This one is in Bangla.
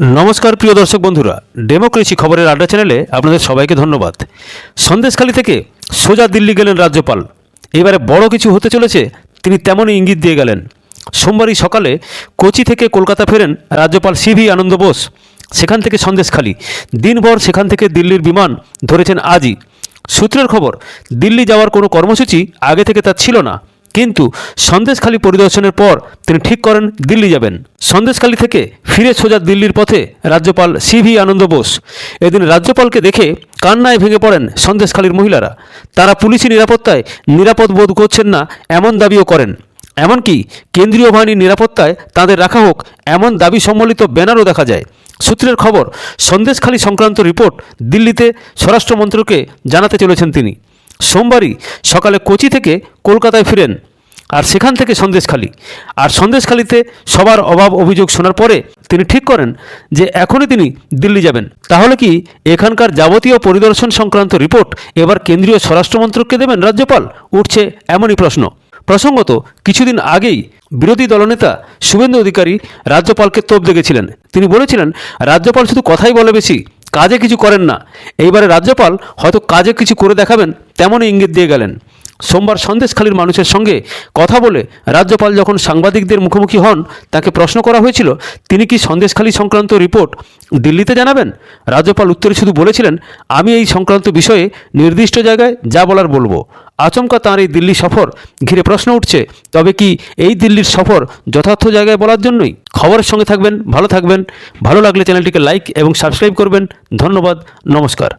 নমস্কার, প্রিয় দর্শক বন্ধুরা। ডেমোক্রেসি খবরের আড্ডা চ্যানেলে আপনাদের সবাইকে ধন্যবাদ। সন্দেশখালী থেকে সোজা দিল্লি গেলেন রাজ্যপাল। এবারে বড় কিছু হতে চলেছে, তিনি তেমনই ইঙ্গিত দিয়ে গেলেন। সোমবারই সকালে কোচি থেকে কলকাতা ফেরেন রাজ্যপাল সিভি আনন্দ বোস। সেখান থেকে সন্দেশখালী। দিনভর সেখান থেকে দিল্লির বিমান ধরেছেন আজই। সূত্রের খবর, দিল্লি যাওয়ার কোনো কর্মসূচি আগে থেকে তার ছিল না। কিন্তু সন্দেশখালী পরিদর্শনের পর তিনি ঠিক করেন, দিল্লি যাবেন। সন্দেশখালী থেকে ফিরে সোজা দিল্লির পথে রাজ্যপাল সিভি আনন্দ বোস। এদিন রাজ্যপালকে দেখে কান্নায় ভেঙে পড়েন সন্দেশখালীর মহিলারা। তারা পুলিশি নিরাপত্তায় নিরাপদ বোধ করছেন না, এমন দাবিও করেন। এমনকি কেন্দ্রীয় বাহিনীর নিরাপত্তায় তাদের রাখা হোক, এমন দাবি সম্বলিত ব্যানারও দেখা যায়। সূত্রের খবর, সন্দেশখালী সংক্রান্ত রিপোর্ট দিল্লিতে স্বরাষ্ট্রমন্ত্রকে জানাতে চলেছেন তিনি। সোমবারই সকালে কোচি থেকে কলকাতায় ফিরেন আর সেখান থেকে সন্দেশখালী। আর সন্দেশখালীতে সবার অভাব অভিযোগ শোনার পরে তিনি ঠিক করেন যে এখনই তিনি দিল্লি যাবেন। তাহলে কি এখানকার যাবতীয় পরিদর্শন সংক্রান্ত রিপোর্ট এবার কেন্দ্রীয় স্বরাষ্ট্রমন্ত্রককে দেবেন রাজ্যপাল? উঠছে এমনই প্রশ্ন। প্রসঙ্গত, কিছুদিন আগেই বিরোধী দলনেতা শুভেন্দু অধিকারী রাজ্যপালকে তোপ দেখেছিলেন তিনি বলেছিলেন, রাজ্যপাল শুধু কথাই বলে বেশি কাজে কিছু করেন না। এইবারে রাজ্যপাল হয়তো কাজে কিছু করে দেখাবেন, তেমনই ইঙ্গিত দিয়ে গেলেন। সোমবার সন্দেশখালীর মানুষের সঙ্গে কথা বলে রাজ্যপাল যখন সাংবাদিকদের মুখোমুখি হন, তাকে প্রশ্ন করা হয়েছিল, তিনি কি সন্দেশখালী সংক্রান্ত রিপোর্ট দিল্লিতে জানাবেন? রাজ্যপাল উত্তরে শুধু বলেছিলেন, আমি এই সংক্রান্ত বিষয়ে নির্দিষ্ট জায়গায় যা বলার বলব। আচমকা তাঁর এই দিল্লি সফর ঘিরে প্রশ্ন উঠছে, তবে কি এই দিল্লির সফর যথার্থ জায়গায় বলার জন্যই? খবরের সঙ্গে থাকবেন, ভালো থাকবেন, ভালো লাগলে চ্যানেলটিকে লাইক এবং সাবস্ক্রাইব করবেন। ধন্যবাদ, নমস্কার।